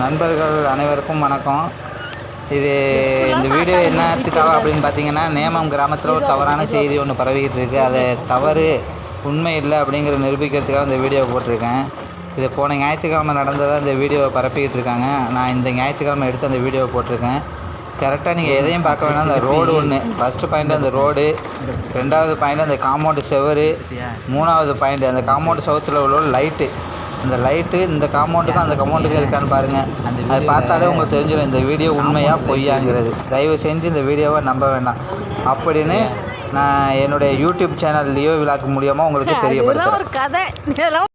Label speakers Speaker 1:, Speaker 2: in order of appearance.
Speaker 1: நண்பர்கள் அனைவருக்கும் வணக்கம். இது இந்த வீடியோ என்னத்துக்காக அப்படின்னு பார்த்தீங்கன்னா நேமம் கிராமத்தில் ஒரு தவறான செய்தி ஒன்று பரவிக்கிட்டு இருக்குது அது தவறு உண்மை இல்லை அப்படிங்கிற நிரூபிக்கிறதுக்காக இந்த வீடியோ போட்டிருக்கேன். இது போன ஞாயிற்றுக்கிழமை நடந்ததாக இந்த வீடியோவை பரப்பிக்கிட்டு இருக்காங்க. நான் இந்த ஞாயிற்றுக்கிழமை எடுத்து அந்த வீடியோவை போட்டிருக்கேன். கரெக்டாக நீங்கள் எதையும் பார்க்க வேணாம். அந்த ரோடு ஒன்று ஃபஸ்ட்டு பாயிண்ட் அந்த ரோடு ரெண்டாவது பாயிண்ட் அந்த காம்பவுண்டு செவரு மூணாவது பாயிண்ட் அந்த காம்பவுண்டு செவத்தில் உள்ள லைட்டு அந்த லைட்டு இந்த காம்பவுண்டுக்கும் அந்த காம்பவுண்டுக்கும் இருக்கான்னு பாருங்கள் அது பார்த்தாலே உங்களுக்கு தெரிஞ்சிடும் இந்த வீடியோ உண்மையா பொய்யாங்கிறது தயவு செஞ்சு இந்த வீடியோவை நம்ப வேண்டாம் அப்படின்னு நான் என்னுடைய யூடியூப் சேனல் லியோ விழாக்கு மூலியமாக உங்களுக்கு தெரியப்படுத்துகிறேன்
Speaker 2: ஒரு கதை. இதெல்லாம்